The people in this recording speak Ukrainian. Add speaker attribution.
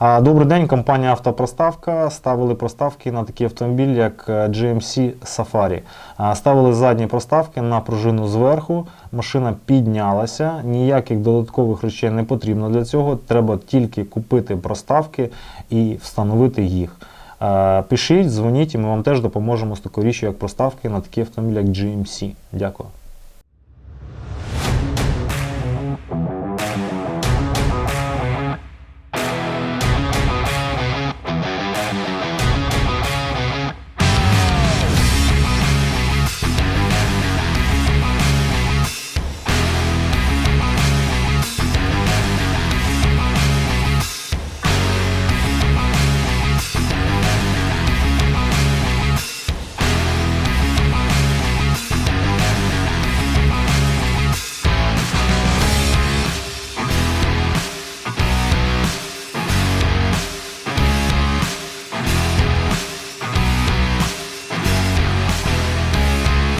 Speaker 1: Добрий день, компанія Автопроставка. Ставили проставки на такі автомобілі, як е, GMC Safari. Ставили задні проставки на пружину зверху. Машина піднялася. Ніяких додаткових речей не потрібно для цього. Треба тільки купити проставки і встановити їх. Пишіть, дзвоніть, і ми вам теж допоможемо з такою річчю, як проставки на такі автомобілі, як GMC. Дякую.